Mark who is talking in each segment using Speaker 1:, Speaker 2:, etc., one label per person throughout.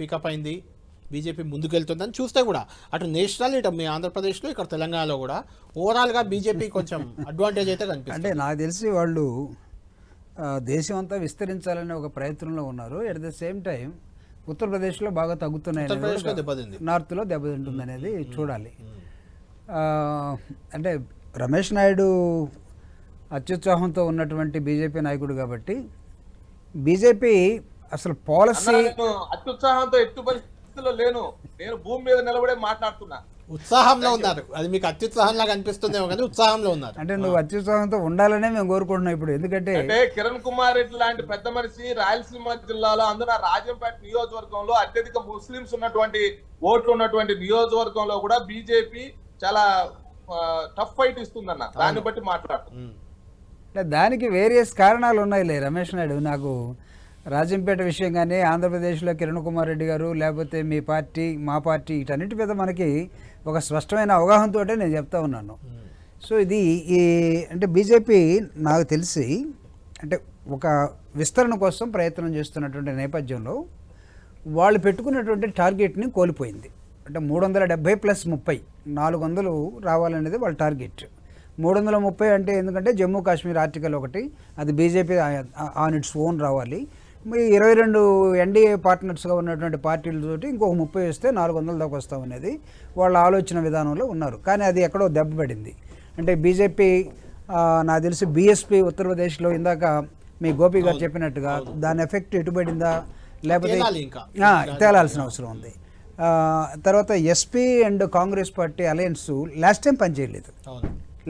Speaker 1: Pickup అయింది. BJP ముందుకెళ్తుందని చూస్తే కూడా అటు నేషనల్ ఇటు మీ ఆంధ్రప్రదేశ్లో ఇక్కడ తెలంగాణలో కూడా ఓవరాల్గా బీజేపీ కొంచెం అడ్వాంటేజ్ అయితే కనిపిస్తుంది.
Speaker 2: అంటే నాకు తెలిసి వాళ్ళు దేశం అంతా విస్తరించాలనే ఒక ప్రయత్నంలో ఉన్నారు. ఎట్ ద సేమ్ టైం ఉత్తరప్రదేశ్లో బాగా తగ్గుతున్నాయి నార్త్లో దెబ్బతింటుంది అనేది చూడాలి. అంటే రమేష్ నాయుడు అత్యుత్సాహంతో ఉన్నటువంటి బీజేపీ నాయకుడు కాబట్టి బీజేపీ అసలు పాలసీ
Speaker 3: అత్యుత్సాహంతో ఎట్టు పరిస్థితుల్లో లేను. నేను భూమి మీద నిలబడే మాట్లాడుతున్నా.
Speaker 1: ఉత్సాహంలో ఉన్నారు. అది మీకు అత్యుత్సాహంలా కనిపిస్తుందేమో కానీ ఉత్సాహంలో ఉన్నారు.
Speaker 2: అంటే నువ్వు అత్యుత్సాహంతో ఉండాలనే మేము కోరుకుంటున్నాం ఇప్పుడు. ఎందుకంటే
Speaker 3: అంటే కిరణ్ కుమార్ రెడ్డి లాంటి పెద్ద మనిషి రాయలసీమ జిల్లాలో అందున రాజంపేట నియోజకవర్గంలో అత్యధిక ముస్లింస్ ఉన్నటువంటి ఓట్లు ఉన్నటువంటి నియోజకవర్గంలో కూడా బీజేపీ చాలా టఫ్ ఫైట్ ఇస్తుందన్న. దాన్ని బట్టి.
Speaker 2: అంటే దానికి వేరియస్ కారణాలు ఉన్నాయిలే రమేష్ నాయుడు. నాకు రాజంపేట విషయంగానే ఆంధ్రప్రదేశ్లో కిరణ్ కుమార్ రెడ్డి గారు లేకపోతే మీ పార్టీ మా పార్టీ వీటన్నిటి మీద మనకి ఒక స్పష్టమైన అవగాహనతో నేను చెప్తా ఉన్నాను. సో ఇది ఈ అంటే బీజేపీ నాకు తెలిసి అంటే ఒక విస్తరణ కోసం ప్రయత్నం చేస్తున్నటువంటి నేపథ్యంలో వాళ్ళు పెట్టుకున్నటువంటి టార్గెట్ని కోల్పోయింది. అంటే మూడు వందల డెబ్బై ప్లస్ ముప్పై నాలుగు వందలు రావాలనేది వాళ్ళ టార్గెట్. మూడు వందల ముప్పై అంటే ఎందుకంటే జమ్మూ కాశ్మీర్ ఆర్టికల్ ఒకటి అది బీజేపీ ఆన్ ఇట్స్ ఓన్ రావాలి. మీ ఇరవై రెండు ఎన్డీఏ పార్ట్నర్స్గా ఉన్నటువంటి పార్టీలతోటి ఇంకొక ముప్పై వస్తే నాలుగు వందల దాకా వస్తామనేది వాళ్ళ ఆలోచన విధానంలో ఉన్నారు. కానీ అది ఎక్కడో దెబ్బపడింది అంటే బీజేపీ నాకు తెలిసి బీఎస్పీ ఉత్తరప్రదేశ్లో ఇందాక మీ గోపి గారు చెప్పినట్టుగా దాని ఎఫెక్ట్ ఎటుబడిందా లేకపోతే తేలాల్సిన అవసరం ఉంది. తర్వాత SP and Congress party alliance last time పనిచేయలేదు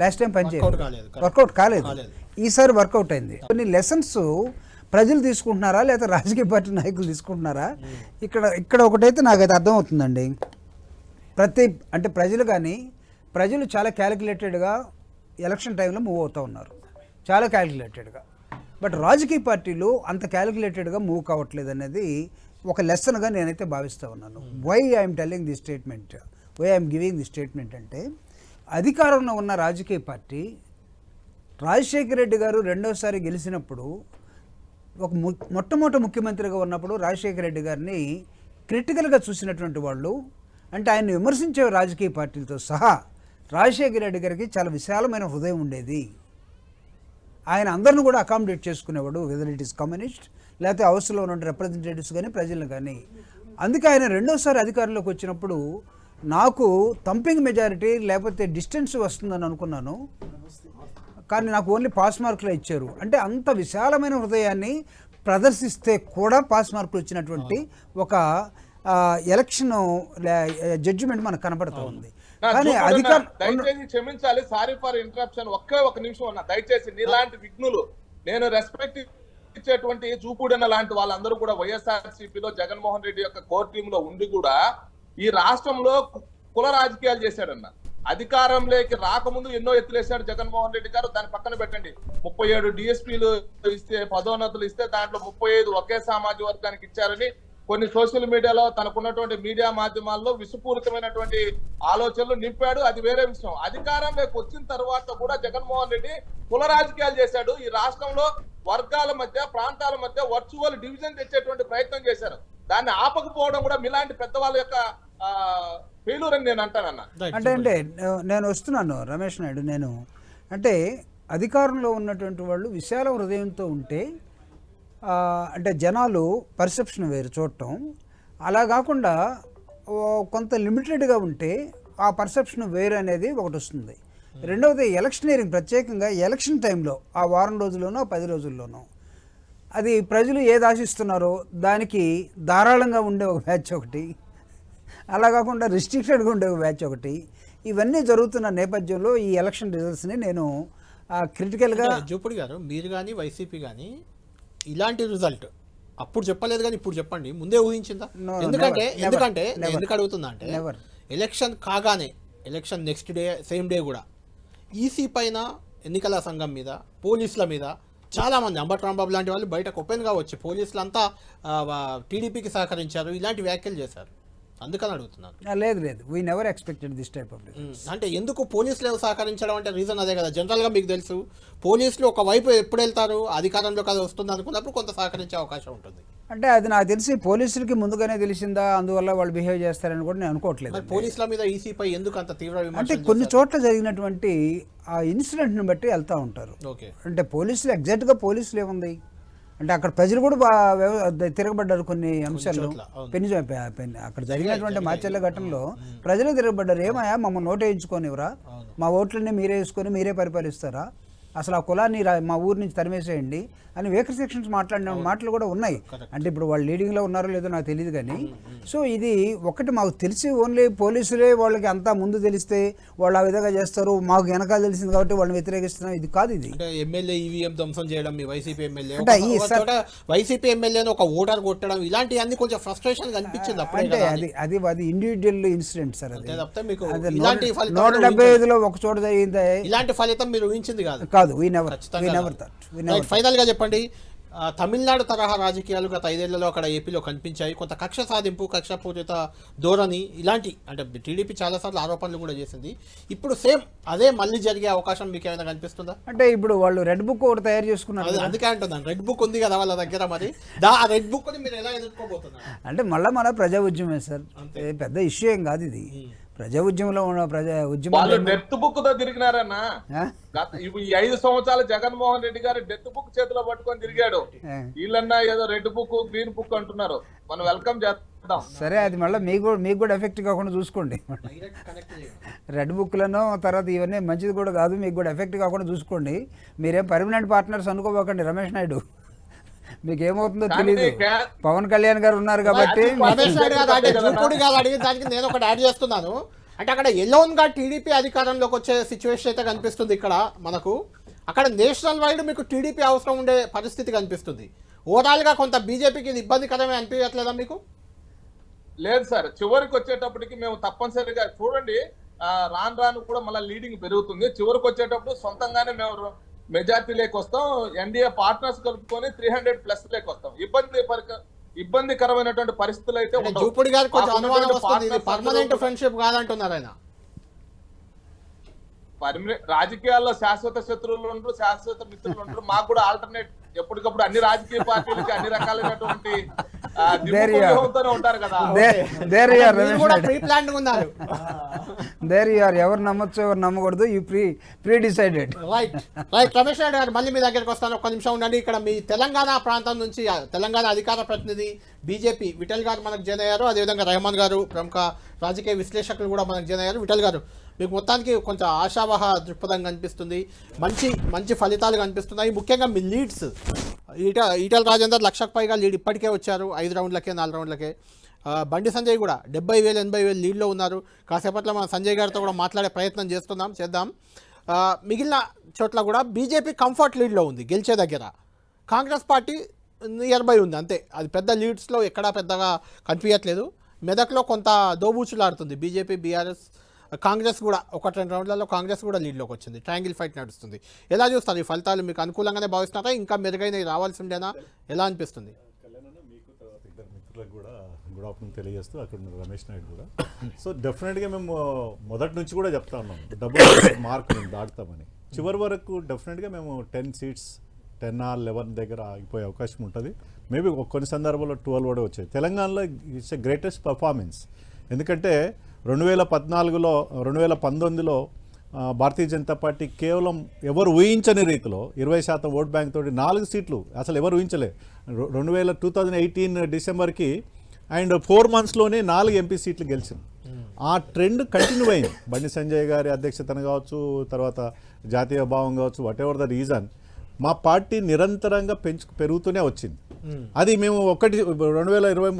Speaker 2: లాస్ట్ టైం పనిచేయలేదు. వర్కౌట్ కాలేదు. ఈసారి వర్కౌట్ అయింది. కొన్ని లెసన్స్ ప్రజలు తీసుకుంటున్నారా లేదా రాజకీయ పార్టీ నాయకులు తీసుకుంటున్నారా? ఇక్కడ ఇక్కడ ఒకటైతే నాకైతే అర్థమవుతుందండి. ప్రతి అంటే ప్రజలు కానీ ప్రజలు చాలా క్యాలిక్యులేటెడ్గా ఎలక్షన్ టైంలో మూవ్ అవుతూ ఉన్నారు. చాలా క్యాలిక్యులేటెడ్గా బట్ రాజకీయ పార్టీలు అంత క్యాలిక్యులేటెడ్గా మూవ్ కావట్లేదు అనేది ఒక లెసన్గా నేనైతే భావిస్తూ ఉన్నాను. Why I'm telling the statement why I'm giving the statement అంటే అధికారంలో ఉన్న రాజకీయ పార్టీ రాజశేఖర రెడ్డి గారు రెండోసారి గెలిచినప్పుడు ఒక ము- మొట్టమొదటి ముఖ్యమంత్రిగా ఉన్నప్పుడు రాజశేఖర రెడ్డి గారిని క్రిటికల్గా చూసినటువంటి వాళ్ళు అంటే ఆయన విమర్శించే రాజకీయ పార్టీలతో సహా రాజశేఖర రెడ్డి గారికి చాలా విశాలమైన హృదయం ఉండేది. ఆయన అందరిని కూడా అకామిడేట్ చేసుకునేవాడు వెదర్ ఇట్ ఈస్ కమ్యూనిస్ట్ లేకపోతే హౌస్లో ఉన్న రిప్రజెంటేటివ్స్ కానీ ప్రజలను కానీ అందుకే ఆయన రెండోసారి అధికారంలోకి వచ్చినప్పుడు నాకు తంపింగ్ మెజారిటీ లేకపోతే డిస్టెన్స్ వస్తుందని అనుకున్నాను. కానీ నాకు ఓన్లీ పాస్ మార్కులు ఇచ్చారు. అంటే అంత విశాలమైన హృదయాన్ని ప్రదర్శిస్తే కూడా పాస్ మార్కులు వచ్చినటువంటి ఒక ఎలక్షన్ జడ్జిమెంట్ మనకు కనపడుతూ ఉంది. కానీ అధికారం
Speaker 3: దయచేసి క్షమించాలి. సారీ ఫర్ ఇంటరప్షన్ ఒకే ఒక నిమిషం అన్న దయచేసి నీలాంటి విఘ్నులు నేను రెస్పెక్ట్ ఇచ్చేటువంటి చూపుడన్న లాంటి వాళ్ళందరూ కూడా వైఎస్ఆర్ సిపిలో జగన్మోహన్ రెడ్డి యొక్క కోర్ టీమ్లో ఉండి కూడా ఈ రాష్ట్రంలో కుల రాజకీయాలు చేశాడన్న. అధికారంలోకి రాకముందు ఎన్నో ఎత్తులేశాడు జగన్మోహన్ రెడ్డి గారు. దాని పక్కన పెట్టండి. ముప్పై ఏడు డిఎస్పీలు ఇస్తే పదోన్నతులు ఇస్తే దాంట్లో ముప్పై ఐదు ఒకే సామాజిక వర్గానికి ఇచ్చారని కొన్ని సోషల్ మీడియాలో తనకున్నటువంటి మీడియా మాధ్యమాల్లో విసుపూరితమైనటువంటి ఆలోచనలు నింపాడు. అది వేరే విషయం. అధికారంలోకి వచ్చిన తర్వాత కూడా జగన్మోహన్ రెడ్డి కుల రాజకీయాలు చేశాడు. ఈ రాష్ట్రంలో వర్గాల మధ్య ప్రాంతాల మధ్య వర్చువల్ డివిజన్ తెచ్చేటువంటి ప్రయత్నం చేశారు. దాన్ని ఆపకపోవడం కూడా మీలాంటి పెద్దవాళ్ళ యొక్క ఫెయిల్యూర్ అని నేను అంటానన్న.
Speaker 2: అంటే అంటే నేను వస్తున్నాను రమేష్ నాయుడు నేను. అంటే అధికారంలో ఉన్నటువంటి వాళ్ళు విశాల హృదయంతో ఉంటే ఆ, అంటే జనాలు పర్సెప్షన్ వేరు చూడటం. అలా కాకుండా కొంత లిమిటెడ్గా ఉంటే ఆ పర్సెప్షన్ వేరు అనేది ఒకటి వస్తుంది. రెండవది ఎలక్షనీరింగ్ ప్రత్యేకంగా ఎలక్షన్ టైంలో ఆ వారం రోజుల్లోనో పది రోజుల్లోనో. అది ప్రజలు ఏది ఆశిస్తున్నారో దానికి ధారాళంగా ఉండే ఒక బ్యాచ్ ఒకటి. అలా కాకుండా రిస్ట్రిక్టెడ్గా ఉండే ఒక బ్యాచ్ ఒకటి ఇవన్నీ జరుగుతున్న నేపథ్యంలో ఈ ఎలక్షన్ రిజల్ట్స్ని నేను క్రిటికల్గా
Speaker 1: జూపుడి గారు మీరు కానీ వైసీపీ కానీ ఇలాంటి రిజల్ట్ అప్పుడు చెప్పలేదు కానీ ఇప్పుడు చెప్పండి ముందే ఊహించిందా ఎందుకంటే ఎందుకంటే. ఎందుకు అడుగుతున్నా అంటే. ఎలక్షన్ కాగానే election next day same day కూడా ఈసీ పైన ఎన్నికల సంఘం మీద పోలీసుల మీద చాలా మంది అంబట్ రాంబాబు లాంటి వాళ్ళు బయటకు ఓపెన్గా వచ్చి పోలీసులు అంతా టీడీపీకి సహకరించారు ఇలాంటి వ్యాఖ్యలు చేశారు అందుకని అడుగుతున్నాను.
Speaker 2: లేదు లేదు. We never expected this type of
Speaker 1: అంటే ఎందుకు పోలీసులు సహకరించడం అంటే రీజన్ అదే కదా. జనరల్గా మీకు తెలుసు పోలీసులు ఒక వైపు ఎప్పుడు వెళ్తారు అధికారంలోకి అది వస్తుంది అనుకున్నప్పుడు కొంత సహకరించే అవకాశం ఉంటుంది.
Speaker 2: అంటే అది నాకు తెలిసి పోలీసులకి ముందుగానే తెలిసిందా అందువల్ల వాళ్ళు బిహేవ్ చేస్తారని కూడా నేను అనుకోవట్లేదు.
Speaker 1: పోలీసుల మీద ఈసీపై ఎందుకు అంత తీవ్ర
Speaker 2: అంటే కొన్ని చోట్ల జరిగినటువంటి ఆ ఇన్సిడెంట్ని బట్టి వెళ్తూ ఉంటారు.
Speaker 1: ఓకే.
Speaker 2: అంటే పోలీసులు ఎగ్జాక్ట్గా పోలీసులు ఏముంది? అంటే అక్కడ ప్రజలు కూడా తిరగబడ్డారు కొన్ని అంశాలు
Speaker 1: చోట్ల, అవును.
Speaker 2: పెని పె- పెని- అక్కడ జరిగినటువంటి మాచర్ల ఘటనలో ప్రజలు తిరగబడ్డారు. ఏమయ్యా మమ్మల్ని ఓటు వేయించుకోనివరా. మా ఓట్లన్నీ మీరే వేసుకొని మీరే పరిపాలిస్తారా? అసలు ఆ కులాన్ని మా ఊరి నుంచి తరిమేసేయండి అని వేకర్ సెక్షన్స్ మాట్లాడిన మాటలు కూడా ఉన్నాయి. అంటే ఇప్పుడు వాళ్ళు లీడింగ్లో ఉన్నారో లేదో నాకు తెలియదు కానీ సో ఇది ఒకటి మాకు తెలిసి ఓన్లీ పోలీసులే వాళ్ళకి అంతా ముందు తెలిస్తే వాళ్ళు ఆ విధంగా చేస్తారు. మాకు వెనకాల తెలిసింది కాబట్టి వాళ్ళని వ్యతిరేకిస్తున్నాం. ఇది కాదు ఇది.
Speaker 1: ఎమ్మెల్యే ఈవీఎం ధ్వంసం చేయడం మీ వైసీపీ ఎమ్మెల్యే. వైసీపీ ఎమ్మెల్యేని ఒక ఓటర్ కొట్టడం ఇలాంటివన్నీ కొంచెం ఫ్రస్ట్రేషన్ కనిపించింది అప్పుడే
Speaker 2: అంటే అది అది అది ఇండివిజువల్ ఇన్సిడెంట్ సార్ అది. నూట డెబ్బై ఐదులో ఒక చోట జరిగింది.
Speaker 1: ఇలాంటి ఫలితం మీరు ఊహించింది కాదు
Speaker 2: కాదు వీ నెవర్ వీ
Speaker 1: ఖచ్చితంగా
Speaker 2: never thought we never
Speaker 1: right ఫైనల్గా చెప్పండి తమిళనాడు తరహా రాజకీయాలు గత ఐదేళ్ళలో అక్కడ ఏపీలో కనిపించాయి. కొంత కక్ష సాధింపు కక్షపూరిత ధోరణి ఇలాంటి అంటే టీడీపీ చాలాసార్లు ఆరోపణలు కూడా చేసింది. ఇప్పుడు సేమ్ అదే మళ్ళీ జరిగే అవకాశం మీకు ఏమైనా కనిపిస్తుందా?
Speaker 2: అంటే ఇప్పుడు వాళ్ళు రెడ్ బుక్ ఒకటి తయారు చేసుకున్నారు.
Speaker 1: అందుకే అంటున్నాను. రెడ్ బుక్ ఉంది కదా వాళ్ళ దగ్గర మరి. దా ఆ రెడ్ బుక్ మీరు ఎలా ఎదుర్కోబోతున్నారు?
Speaker 2: అంటే మళ్ళీ మన ప్రజా ఉద్యమే సార్. పెద్ద ఇష్యూ ఏం కాదు ఇది. ప్రజా ఉద్యమంలో ఉన్న ప్రజా ఉద్యమం
Speaker 3: డెత్ బుక్తో తిరిగినారన్నా. ఈ ఐదు సంవత్సరాలు జగన్మోహన్ రెడ్డి గారు డెత్ బుక్ చేతిలో పట్టుకొని తిరిగాడు. వీళ్ళన్నా ఏదో రెడ్ బుక్ గ్రీన్ బుక్ అంటున్నారు. మనం వెల్కమ్ చేద్దాం.
Speaker 2: సరే అది మళ్ళీ మీకు కూడా మీకు కూడా ఎఫెక్ట్ కాకుండా చూసుకోండి. రెడ్ బుక్లను తర్వాత ఇవన్నీ మంచిది కూడా కాదు మీకు కూడా ఎఫెక్ట్ కాకుండా చూసుకోండి. మీరేం పర్మనెంట్ పార్ట్నర్స్ అనుకోబోకండి రమేష్ నాయుడు. మీకు ఏమవుతుందో తెలియదు పవన్ కళ్యాణ్ గారు ఉన్నారు కాబట్టి
Speaker 1: చూపుడు అడిగిన దానికి నేను ఒకటి యాడ్ చేస్తున్నాను. అంటే అక్కడ ఎలోన్గా టీడీపీ అధికారంలోకి వచ్చే సిచ్యువేషన్ అయితే కనిపిస్తుంది ఇక్కడ మనకు. అక్కడ నేషనల్ వైడ్ మీకు టీడీపీ అవసరం ఉండే పరిస్థితి కనిపిస్తుంది. ఓవరాల్గా కొంత బీజేపీకి ఇది ఇబ్బందికరమే అనిపించట్లేదా మీకు?
Speaker 3: లేదు సార్ చివరికి వచ్చేటప్పటికి మేము తప్పనిసరిగా చూడండి. రాను రాను కూడా మళ్ళీ లీడింగ్ పెరుగుతుంది. చివరికి వచ్చేటప్పుడు సొంతంగానే మేము మెజార్టీ లేకి వస్తాం ఎన్డీఏ పార్ట్నర్స్ కలుపుకొని త్రీ హండ్రెడ్ ప్లస్ లేకి వస్తాం ఇబ్బంది ఇబ్బందికరమైనటువంటి పరిస్థితులు అయితే.
Speaker 1: జూపుడి గారికి కొంచెం అనుమానం వస్తుంది. పర్మనెంట్ ఫ్రెండ్షిప్ కాదంటున్నారు ఆయన.
Speaker 3: పర్మనెంట్ రాజకీయాల్లో శాశ్వత శత్రువులు ఉండరు శాశ్వత మిత్రులు ఉండరు. మాకు కూడా ఆల్టర్నేట్ ఎప్పటికప్పుడు అన్ని రాజకీయ పార్టీలకి అన్ని రకాలైనటువంటి
Speaker 2: ఎవరు నమ్మొచ్చు ఎవరు నమ్మకూడదు ఈ pre pre decided
Speaker 1: right right Ramesh Naidu గారు మళ్ళీ మీ దగ్గరికి వస్తాను. ఒక్క నిమిషం ఉండండి. ఇక్కడ మీ తెలంగాణ ప్రాంతం నుంచి తెలంగాణ అధికార ప్రతినిధి బీజేపీ విఠల్ గారు మనకు జాయిన్ అయ్యారు. అదేవిధంగా రెహమాన్ గారు ప్రముఖ రాజకీయ విశ్లేషకులు కూడా మనకు జాయిన్ అయ్యారు. విఠల్ గారు మీకు మొత్తానికి కొంచెం ఆశావహ దృక్పథం కనిపిస్తుంది. మంచి మంచి ఫలితాలు కనిపిస్తున్నాయి. ముఖ్యంగా మీ లీడ్స్. ఈట ఈటల రాజేందర్ లక్షకు పైగా లీడ్ ఇప్పటికే వచ్చారు. ఐదు రౌండ్లకే నాలుగు రౌండ్లకే. బండి సంజయ్ కూడా డెబ్బై వేలు ఎనభై వేలు లీడ్లో ఉన్నారు. కాసేపట్లో మనం సంజయ్ గారితో కూడా మాట్లాడే ప్రయత్నం చేస్తున్నాం చేద్దాం. మిగిలిన చోట్ల కూడా బీజేపీ కంఫర్ట్ లీడ్లో ఉంది గెలిచే దగ్గర. కాంగ్రెస్ పార్టీ నియర్ బై ఉంది అంతే. అది పెద్ద లీడ్స్లో ఎక్కడా పెద్దగా కనిపించట్లేదు. మెదక్లో కొంత దోబూచులాడుతుంది బీజేపీ బీఆర్ఎస్. కాంగ్రెస్ కూడా ఒకటి రెండు రౌండ్లలో కాంగ్రెస్ కూడా లీడ్లోకి వచ్చింది. ట్రయాంగిల్ ఫైట్ నడుస్తుంది. ఎలా చూస్తారు ఈ ఫలితాలు? మీకు అనుకూలంగానే భావిస్తున్నారా? ఇంకా మెరుగైనవి రావాల్సి ఉండేనా ఎలా అనిపిస్తుంది?
Speaker 4: మీకు మిత్రులకు కూడా గుడ్ ఆఫ్టర్నూన్ తెలియజేస్తూ అక్కడ ఉన్న రమేష్ నాయుడు కూడా. సో డెఫినెట్గా మేము మొదటి నుంచి కూడా చెప్తా ఉన్నాం. డబుల్ మార్క్ మేము దాటుతామని. చివరి వరకు డెఫినెట్గా మేము ten seats ten or eleven దగ్గర ఆగిపోయే అవకాశం ఉంటుంది. మేబీ కొన్ని సందర్భాల్లో ట్వెల్వ్ కూడా వచ్చాయి. తెలంగాణలో ఇట్స్ ఎ గ్రేటెస్ట్ పర్ఫార్మెన్స్ ఎందుకంటే రెండు వేల పద్నాలుగులో రెండు వేల పంతొమ్మిదిలో భారతీయ జనతా పార్టీ కేవలం ఎవరు ఊహించని రీతిలో ఇరవై శాతం ఓట్ బ్యాంక్ తోటి నాలుగు సీట్లు అసలు ఎవరు ఊహించలే. రెండు వేల టూ థౌజండ్ ఎయిటీన్ డిసెంబర్కి అండ్ ఫోర్ మంత్స్లోనే నాలుగు ఎంపీ సీట్లు గెలిచింది. ఆ ట్రెండ్ కంటిన్యూ అయింది. బండి సంజయ్ గారి అధ్యక్షతన కావచ్చు తర్వాత జాతీయ భావం కావచ్చు వాట్ ఎవర్ ద రీజన్ మా పార్టీ నిరంతరంగా పెంచు పెరుగుతూనే వచ్చింది. అది మేము ఒకటి రెండు వేల ఇరవై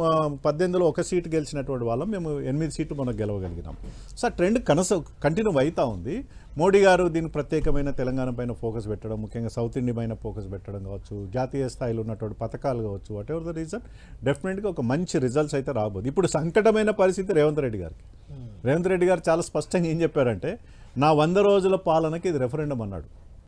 Speaker 4: పద్దెనిమిదిలో ఒక సీటు గెలిచినటువంటి వాళ్ళం. మేము ఎనిమిది సీట్లు మనం గెలవగలిగినాం. సో ట్రెండ్ కనస కంటిన్యూ అవుతా ఉంది. మోడీ గారు దీనికి ప్రత్యేకమైన తెలంగాణ పైన ఫోకస్ పెట్టడం ముఖ్యంగా సౌత్ ఇండియా పైన ఫోకస్ పెట్టడం కావచ్చు జాతీయ స్థాయిలో ఉన్నటువంటి పథకాలు కావచ్చు వాట్ ఎవర్ ద రీజన్ డెఫినెట్గా ఒక మంచి రిజల్ట్స్ అయితే రాబోదు. ఇప్పుడు సంకటమైన పరిస్థితి రేవంత్ రెడ్డి గారికి. రేవంత్ రెడ్డి గారు చాలా స్పష్టంగా ఏం చెప్పారంటే నా వంద రోజుల పాలనకి ఇది రెఫరెండం అన్నాడు.